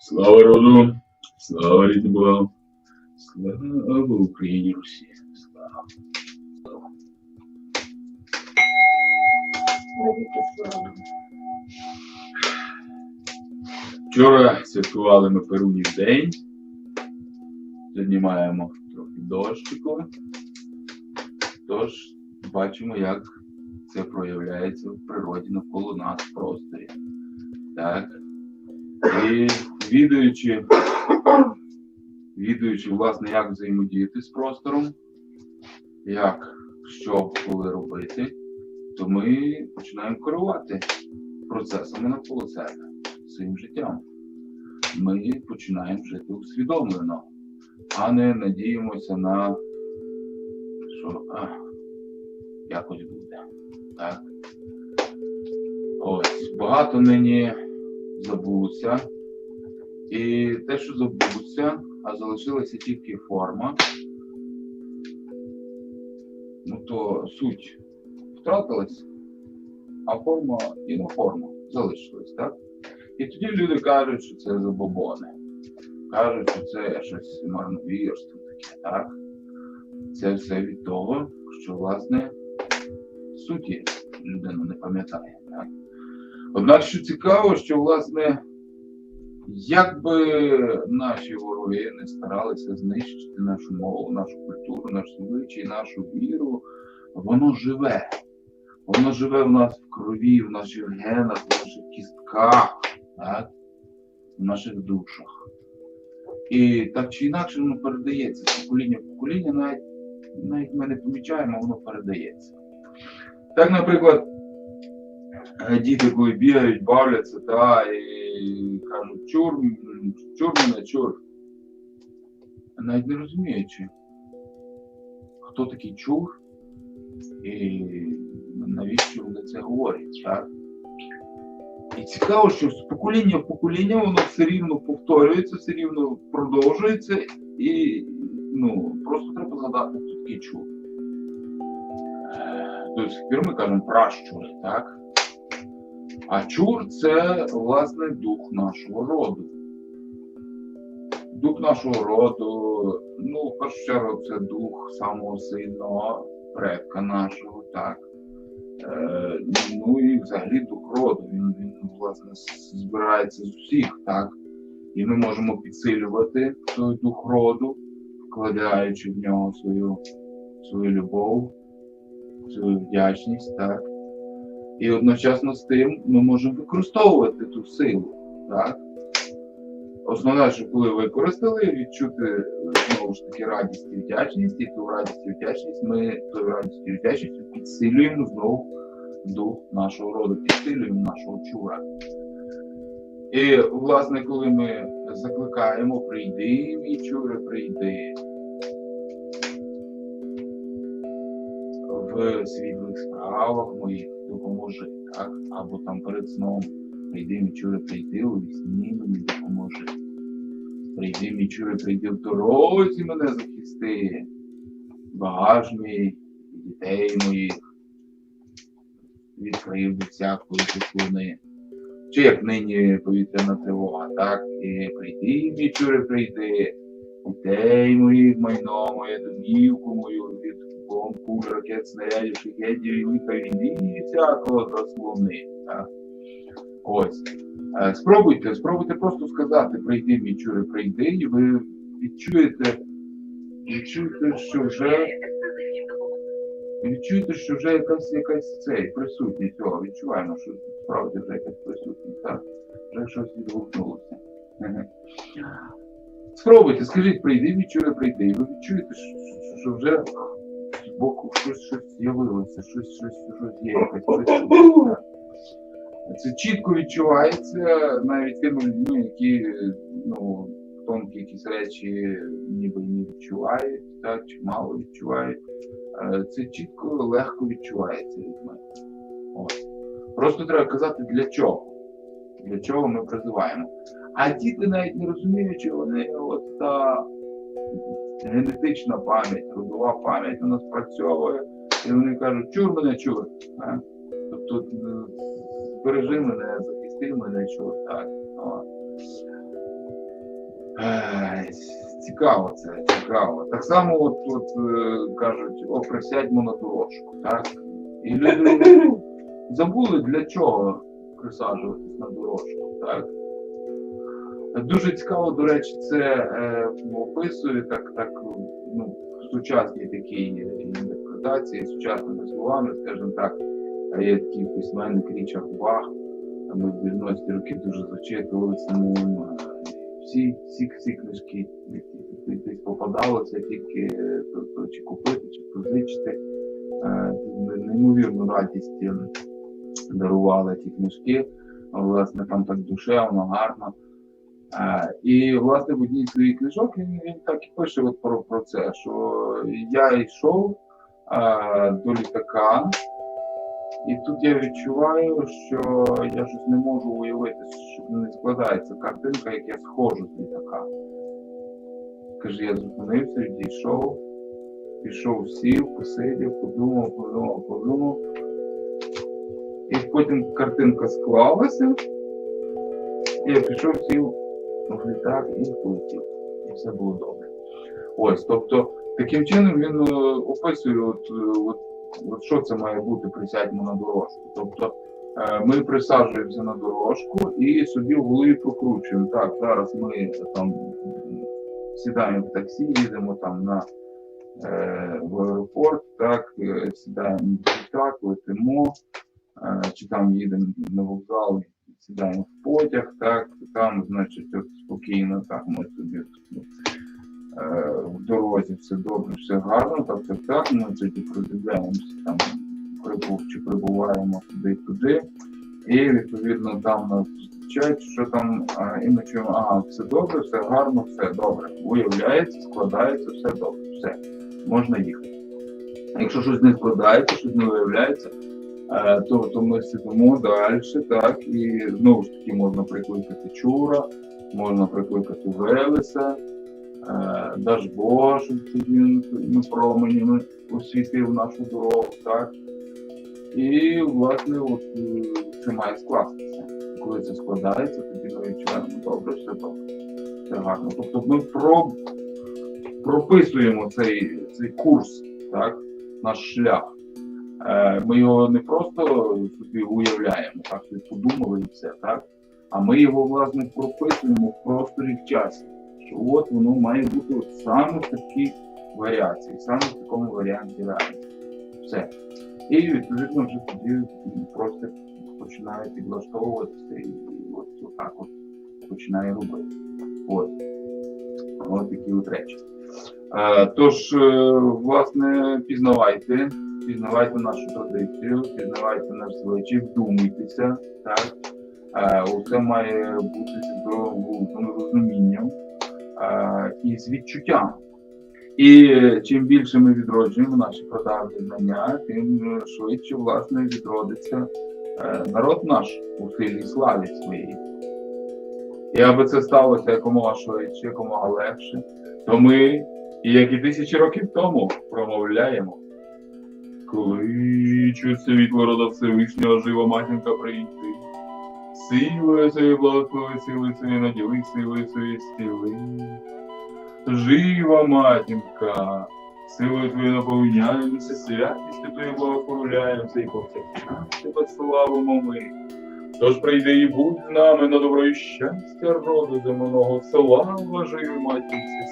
Слава роду, слава рідним слава Україні Русі. Слава. Вчора святкували ми Перунів день. Сьогодні маємо трохи дощику. Тож бачимо, як це проявляється в природі навколо нас в просторі. Так. І відаючи, відаючи, власне, як взаємодіяти з простором, як що коли робити, то ми починаємо керувати процесами навколо себе, своїм життям. Ми починаємо жити усвідомлено, а не надіємося на що а, якось буде. Так? Ось, багато нині забулося. І те, що забулося, а залишилася тільки форма, ну то суть втратилась, а форма і на форму залишилась, так? І тоді люди кажуть, що це забобони. Кажуть, що це щось марновірство таке, так? Це все від того, що, власне, суті людина не пам'ятає. Так? Однак, що цікаво, що, власне, як би наші вороги не старалися знищити нашу мову, нашу культуру, наш звичай, нашу віру, воно живе. Воно живе в нас в крові, в наших генах, в наших кістках, так? в наших душах. І так чи інакше воно передається з покоління в покоління, навіть, навіть ми не помічаємо, воно передається. Так, наприклад, е, діти, коли бігають, бавляться, та, і кажуть, чур, м, чур мене, чур. Навіть не розуміючи, хто такий чур і навіщо вони це говорять, так? І цікаво, що з покоління в покоління воно все рівно повторюється, все рівно продовжується, і ну, просто треба згадати, хто такий чур. До сих пір ми кажемо пращури, так? А чур це, власне, дух нашого роду. Дух нашого роду, ну, в першу чергу, це дух самого сильного предка нашого, так. Е, ну і взагалі дух роду. Він, він власне, збирається з усіх, так. І ми можемо підсилювати той дух роду, вкладаючи в нього свою, свою любов, свою вдячність, так. І одночасно з тим ми можемо використовувати ту силу. Так? Основне, що коли використали, відчути е, знову ж таки радість і вдячність, і ту радість і вдячність ми тою радістю і вдячністю підсилюємо знову дух нашого роду, підсилюємо нашого чура. І, власне, коли ми закликаємо, прийди, мій чуре, прийди, світлих справах моїх допоможи, так? Або там перед сном прийди, мій чуре, прийди, у вісні мені допоможи. Прийди, мій чуре, прийди в дорозі мене захисти, багаж мій, дітей моїх, від всякої заслуни. Чи як нині повітряна тривога, так? І прийди, мій чуре, прийди, дітей моїх, майно моє, домівку мою, від куль, ракет, снарядів, шахедів і всякого заслони. Так? Ось. Е, Спробуйте, спробуйте просто сказати, прийди, чуре, прийди, і ви відчуєте, відчуєте, що вже відчуєте, що вже якась якась цей присутність цього. Відчуваємо, що справді вже якась присутність, так? Вже щось відгукнулося. Спробуйте, скажіть, прийди, відчує, прийди. І ви відчуєте, що, вже боку щось, щось з'явилося, щось, щось, щось є, якась так. Це чітко відчувається навіть тими людьми, які ну, тонкі якісь речі ніби не відчувають, так, чи мало відчувають. Е, Це чітко легко відчувається людьми. От. Просто треба казати для чого. Для чого ми призиваємо. А діти навіть не розуміючи, вони от та генетична пам'ять, родова пам'ять вона спрацьовує, і вони кажуть, чур мене, чур. Так? Тобто е, збережи мене, захисти мене, чур. Так? Е, Цікаво це, цікаво. Так само, от, от е, кажуть, о, присядьмо на дорожку, так? І люди забули для чого присаджуватись на дорожку, так? Дуже цікаво, до речі, це е, описує так, так ну, в сучасній такій інтерпретації, сучасними словами, скажімо так, є такий письменник Річард Бах, ми в 90-ті роки дуже зачитувалися ним. е, Всі, всі, всі книжки, десь попадалося, тільки е, то, то, чи купити, чи позичити. Е, Неймовірну радість е, дарували ті книжки. Власне, там так душевно, гарно. Е, І, власне, в одній з книжок він, він так і пише от про, про це, що я йшов е, до літака, і тут я відчуваю, що я щось не можу уявити, що не складається картинка, як я сходжу з літака. Каже, я зупинився, відійшов, пішов, сів, посидів, подумав, подумав, подумав. І потім картинка склалася, і я пішов, сів в літак і полетів. І все було добре. Ось, тобто, таким чином він е, описує, от, е, от, от що це має бути присядьмо на дорожку. Тобто е, ми присаджуємося на дорожку і собі в голові прокручуємо. Так, зараз ми там сідаємо в таксі, їдемо там на в аеропорт, так, сідаємо в літак, летимо, чи там їдемо на вокзал, сідаємо в потяг, так, там, значить, от спокійно, так, ми собі ну, е, в дорозі все добре, все гарно, так, так, так, ми тоді продивляємося там, прибув чи прибуваємо туди-туди, і відповідно там нас зустрічають, що там, а, і ми чуємо, ага, все добре, все гарно, все добре. Уявляється, складається, все добре, все, можна їхати. Якщо щось не складається, щось не виявляється, то, то ми сидимо далі, так, і знову ж таки можна прикликати чура, можна прикликати Велеса, е, щоб він променями освітив нашу дорогу, так. І, власне, от е, це має скластися. Коли це складається, тоді ми відчуваємо добре, все добре, все гарно. Тобто ми про, прописуємо цей, цей курс, так, наш шлях. Е, Ми його не просто собі уявляємо, так собі подумали і все, так? А ми його, власне, прописуємо в просторі в часі. Що от воно має бути от саме в такій варіації, саме в такому варіанті реальності. Все. І відповідно вже тоді просто починає підлаштовуватися і от отак от починає робити. От. От такі от речі. Е, тож, е, власне, пізнавайте, пізнавайте нашу традицію, пізнавайте наш звичай, вдумуйтеся, так? Е, усе має бути з здоровим розумінням е, і з відчуттям. І чим більше ми відроджуємо наші прадавні знання, тим швидше власне відродиться е, народ наш у силі славі своїй. І аби це сталося якомога швидше, якомога легше, то ми, як і тисячі років тому, промовляємо. Кличу світло рода Всевишнього жива матінка прийти. Силою своєю благослови, силою своєю наділи, силою своєю стіли. Жива матінка, силою твоєю наповняємося, святістю твоєю благословляємося і повсякчас тебе славимо ми. Тож прийди і будь з нами на добро і щастя роду земного, слава живій матінці